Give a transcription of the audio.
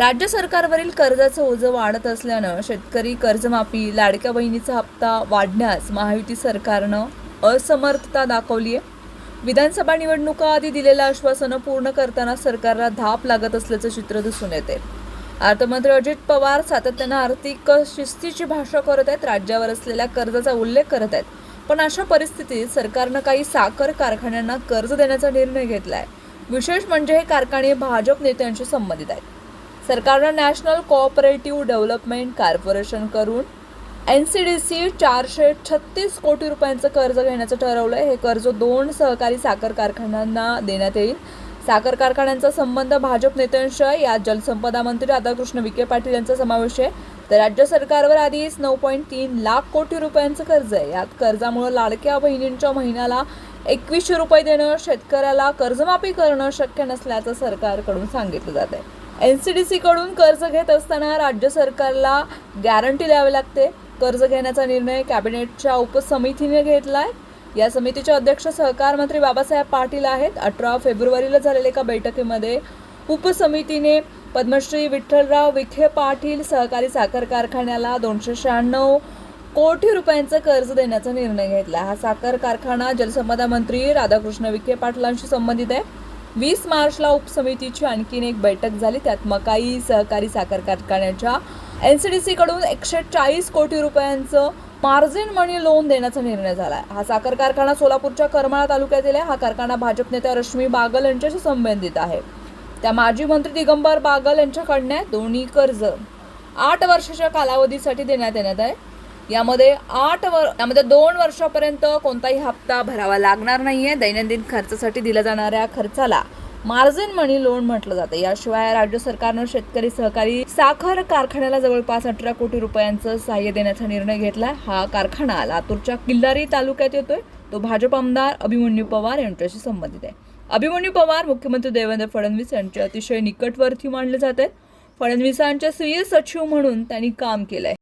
राज्य सरकारवरील कर्जाचं ओझं वाढत असल्यानं शेतकरी कर्जमाफी लाडक्या बहिणीचा हप्ता वाढण्यास महायुती सरकारनं असमर्थता दाखवली आहे. विधानसभा निवडणुका आधी दिलेलं आश्वासनं पूर्ण करताना सरकारला धाप लागत असल्याचं चित्र दिसून येते. अर्थमंत्री अजित पवार सातत्यानं आर्थिक शिस्तीची भाषा करत आहेत राज्यावर असलेल्या कर्जाचा उल्लेख करत आहेत. पण अशा परिस्थितीत सरकारनं काही साखर कारखान्यांना कर्ज देण्याचा निर्णय घेतला आहे विशेष म्हणजे हे कारखाने भाजप नेत्यांशी संबंधित आहेत. सरकारनं नॅशनल कोऑपरेटिव्ह डेव्हलपमेंट कॉर्पोरेशन करून एन सी डी सी चारशे छत्तीस कोटी रुपयांचं कर्ज घेण्याचं ठरवलं आहे हे कर्ज दोन सहकारी साखर कारखान्यांना देण्यात येईल. साखर कारखान्यांचा संबंध भाजप नेत्यांशी यात जलसंपदा मंत्री राधाकृष्ण विखे पाटील यांचा समावेश आहे. तर राज्य सरकारवर आधीच नऊ पॉईंट तीन लाख कोटी रुपयांचं कर्ज आहे. यात कर्जामुळे लाडक्या बहिणींच्या महिन्याला एकवीसशे रुपये देणं शेतकऱ्याला कर्जमाफी करणं शक्य नसल्याचं सरकारकडून सांगितलं जात आहे एन सी डी सीकडून कर्ज घेत असताना राज्य सरकारला गॅरंटी द्यावी लागते. कर्ज घेण्याचा निर्णय कॅबिनेटच्या उपसमितीने घेतला आहे या समितीचे अध्यक्ष सहकार मंत्री बाबासाहेब पाटील आहेत. अठरा फेब्रुवारीला झालेल्या एका बैठकीमध्ये उपसमितीने पद्मश्री विठ्ठलराव विखे पाटील सहकारी साखर कारखान्याला दोनशे शहाण्णव कोटी रुपयांचं कर्ज देण्याचा निर्णय घेतला. हा साखर कारखाना जलसंपदा मंत्री राधाकृष्ण विखे पाटलांशी संबंधित आहे. वीस मार्चला उपसमितीची आणखीन एक बैठक झाली. त्यात मकाई सहकारी साखर कारखान्याच्या एन सी डी सीकडून एकशे चाळीस कोटी रुपयांचं मार्जिन मनी लोन देण्याचा निर्णय झाला आहे हा साखर कारखाना सोलापूरच्या करमाळा तालुक्यातील आहे. हा कारखाना भाजप नेत्या रश्मी बागल यांच्याशी संबंधित आहे. त्या माजी मंत्री दिगंबर बागल यांच्याकडनं दोन्ही कर्ज आठ वर्षाच्या कालावधीसाठी देण्यात येण्यात आहे. यामध्ये आठ वर यामध्ये दोन वर्षापर्यंत कोणताही हप्ता भरावा लागणार नाहीये. दैनंदिन खर्चासाठी दिल्या जाणाऱ्या खर्चाला मार्जिन मनी लोन म्हटलं जातं. याशिवाय राज्य सरकारनं शेतकरी सहकारी साखर कारखान्याला जवळपास अठरा कोटी रुपयांचं सहाय्य देण्याचा निर्णय घेतला हा कारखाना लातूरच्या किल्लारी तालुक्यात येतोय. तो भाजप आमदार अभिमन्यू पवार यांच्याशी संबंधित आहे. अभिमन्यू पवार मुख्यमंत्री देवेंद्र फडणवीस यांचे अतिशय निकटवर्ती मानले जात आहेत. फडणवीसांच्या स्वीय सचिव म्हणून त्यांनी काम केलंय.